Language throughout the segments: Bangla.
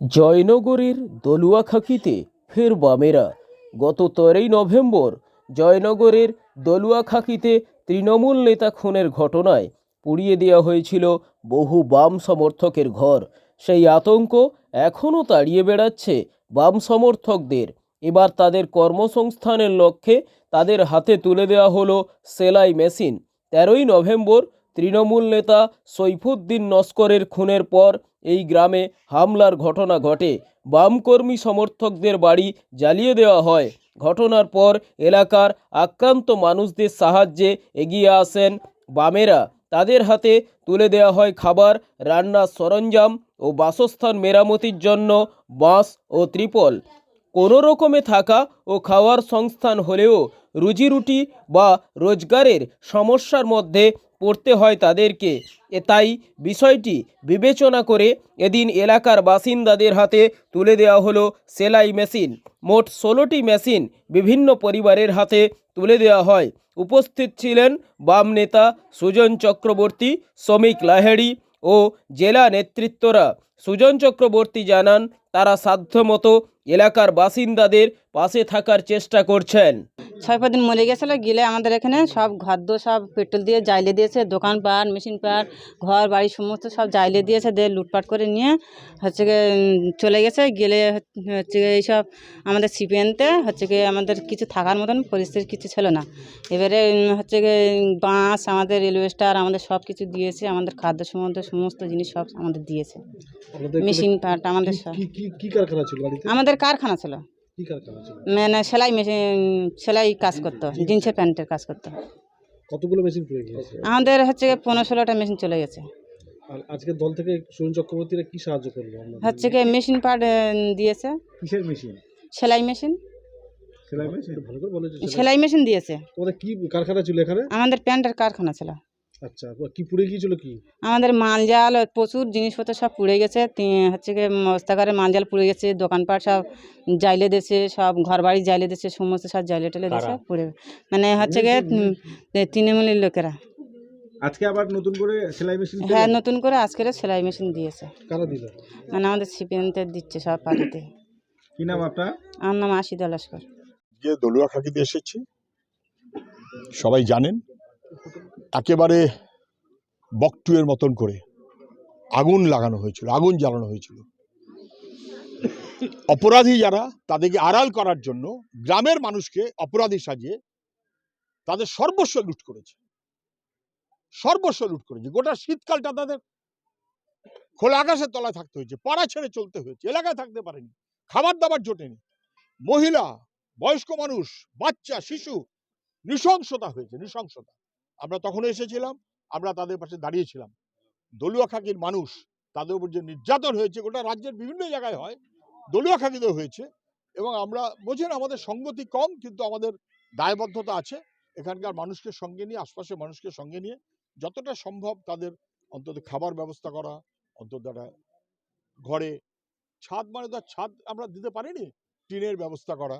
জয়নগরের দলুয়াখাকিতে ফের বামেরা গত তেরোই নভেম্বর জয়নগরের দলুয়াখাকিতে তৃণমূল নেতা খুনের ঘটনায় পুড়িয়ে দেওয়া হয়েছিল বহু বাম সমর্থকের ঘর। সেই আতঙ্ক এখনও তাড়িয়ে বেড়াচ্ছে বাম সমর্থকদের। এবার তাদের কর্মসংস্থানের লক্ষ্যে তাদের হাতে তুলে দেওয়া হলো সেলাই মেশিন। তেরোই নভেম্বর তৃণমূল নেতা সৈফুদ্দিন নস্করের খুনের পর এই গ্রামে হামলার ঘটনা ঘটে। বামকর্মী সমর্থকদের বাড়ি জ্বালিয়ে দেওয়া হয়। ঘটনার পর এলাকার আক্রান্ত মানুষদের সাহায্যে এগিয়ে আসেন বামেরা। তাদের হাতে তুলে দেওয়া হয় খাবার, রান্নার সরঞ্জাম ও বাসস্থান মেরামতির জন্য বাঁশ ও ত্রিপল। কোনো রকমে থাকা ও খাওয়ার সংস্থান হলেও রুজিরুটি বা রোজগারের সমস্যার মধ্যে পড়তে হয় তাদেরকে। এ তাই বিষয়টি বিবেচনা করে এদিন এলাকার বাসিন্দাদের হাতে তুলে দেওয়া হলো সেলাই মেশিন। মোট ষোলোটি মেশিন বিভিন্ন পরিবারের হাতে তুলে দেওয়া হয়। উপস্থিত ছিলেন বাম নেতা সুজন চক্রবর্তী, শ্রমিক লাহেড়ি ও জেলা নেতৃত্বরা। সুজন চক্রবর্তী জানান, তারা সাধ্যমতো এলাকার বাসিন্দাদের পাশে থাকার চেষ্টা করছেন। ছয় পাঁচ দিন মরে গেছিল, গেলে আমাদের এখানে সব ঘর সব পেট্রোল দিয়ে জ্বালিয়ে দিয়েছে দোকান দোকানপাট, মেশিন পাট, ঘর, বাড়ি সমস্ত সব জ্বালিয়ে দিয়েছে, দিয়ে লুটপাট করে নিয়ে হচ্ছে গিয়ে চলে গেছে। গেলে হচ্ছে এইসব আমাদের সিপিএনতে হচ্ছে গিয়ে আমাদের কিছু থাকার মতন পরিস্থিতি কিছু ছিল না। এবারে হচ্ছে গিয়ে বাঁশ, আমাদের রেলওয়ে স্টার, আমাদের সব কিছু দিয়েছে, আমাদের খাদ্য সম্বন্ধ সমস্ত জিনিস সব আমাদের দিয়েছে। মেশিন পাট আমাদের সব। কি কি কি কারখানা ছিল বাড়িতে? আমাদের কারখানা ছিল। কি কারখানা ছিল? মানে সেলাই মেশিন সেলাই কাজ করতো জিন্সের প্যান্টের কাজ করতো। কতগুলো মেশিন গিয়েছে? আমাদের হচ্ছে পনেরো ষোলোটা মেশিন চলে গেছে। আর আজকের দল থেকে সুনীল চক্রবর্তীরা কি সাহায্য করল হচ্ছে গিয়ে মেশিন পার্ট দিয়েছে। কিসের মেশিন? সেলাই মেশিন। সেলাই মেশিন? ভালো করে বলেছে সেলাই মেশিন দিয়েছে। তোমাদের কি কারখানা ছিল এখানে? আমাদের প্যান্টের কারখানা ছিল। আচ্ছা কি পুড়ে গিয়েছিল কি? আমাদের মালজাল প্রচুর জিনিসপত্র সব পুড়ে গেছে। তি- হচ্ছে গিয়ে মস্তাকারে মালজাল পুড়ে গেছে দোকানপাট সব জাইলে দিয়েছে সব ঘর বাড়ি জাইলে দিয়েছে সমস্ত সব জাইলে টাইলে দিয়েছে পুড়ে মানে হচ্ছে গিয়ে উম, তৃণমূলের লোকেরা। আজকে আবার নতুন করে সেলাই মেশিন হ্যাঁ নতুন করে আজকের সেলাই মেশিন দিয়েছে। কারা দিল? মানে আমাদের সিপিএনতে দিচ্ছে সব পার্টিতে। কি নাম আপনার? আমার নাম আশিদা লস্কর। যে দলুয়া খাকিতে এসেছি সবাই জানেন। একেবারে বকটুয়ের মতন করে আগুন লাগানো হয়েছিল, আগুন জ্বালানো হয়েছিল। অপরাধী যারা, তাদেরকে আড়াল করার জন্য গ্রামের মানুষকে অপরাধী সাজিয়ে তাদের সর্বস্ব লুট করেছে। সর্বস্ব লুট করেছে। গোটা শীতকালটা তাদের খোলা আকাশের তলায় থাকতে হয়েছে, পাড়া ছেড়ে চলতে হয়েছে, এলাকায় থাকতে পারেনি, খাবার দাবার জোটেনি। মহিলা, বয়স্ক মানুষ, বাচ্চা, শিশু, নৃশংসতা হয়েছে, নৃশংসতা। আমরা তখন এসেছিলাম, আমরা তাদের পাশে দাঁড়িয়েছিলাম। দলুয়া খাকির মানুষ তাদের উপর যে নির্যাতন হয়েছে, গোটা রাজ্যের বিভিন্ন জায়গায় হয়, দলুয়া খাকিতেও হয়েছে এবং আমরা বোঝেন আমাদের সঙ্গতি কম, কিন্তু আমাদের দায়বদ্ধতা আছে। এখানকার মানুষকে সঙ্গে নিয়ে, আশপাশের মানুষকে সঙ্গে নিয়ে যতটা সম্ভব তাদের অন্তত খাবার ব্যবস্থা করা, অন্তত একটা ঘরে ছাদ মানে তো ছাদ আমরা দিতে পারিনি, টিনের ব্যবস্থা করা,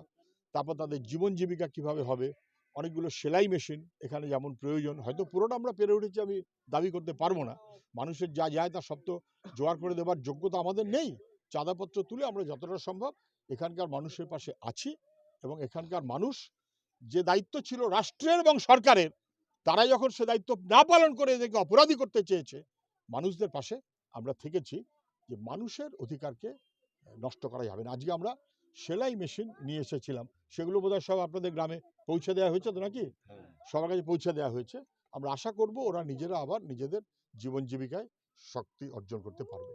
তারপর তাদের জীবন জীবিকা কীভাবে হবে অনেকগুলো সেলাই মেশিন এখানে যেমন প্রয়োজন, হয়তো পুরোটা আমরা পেরে উঠেছি, আমি দাবি করতে পারব না। মানুষের যা যায় তা সব তো জোগাড় করে দেওয়ার যোগ্যতা আমাদের নেই। চাঁদাপত্র তুলে আমরা যতটা সম্ভব এখানকার মানুষের পাশে আছি এবং এখানকার মানুষ যে দায়িত্ব ছিল রাষ্ট্রের এবং সরকারের তারা যখন সে দায়িত্ব না পালন করে এদেরকে অপরাধী করতে চেয়েছে, মানুষদের পাশে আমরা থেকেছি যে মানুষের অধিকারকে নষ্ট করা যাবে না। আজকে আমরা সেলাই মেশিন নিয়ে এসেছিলাম। সেগুলো বোধহয় সব আপনাদের গ্রামে পৌঁছে দেওয়া হয়েছে তো নাকি? সবার কাছে পৌঁছে দেওয়া হয়েছে। আমরা আশা করব ওরা নিজেরা আবার নিজেদের জীবন জীবিকায় শক্তি অর্জন করতে পারবে।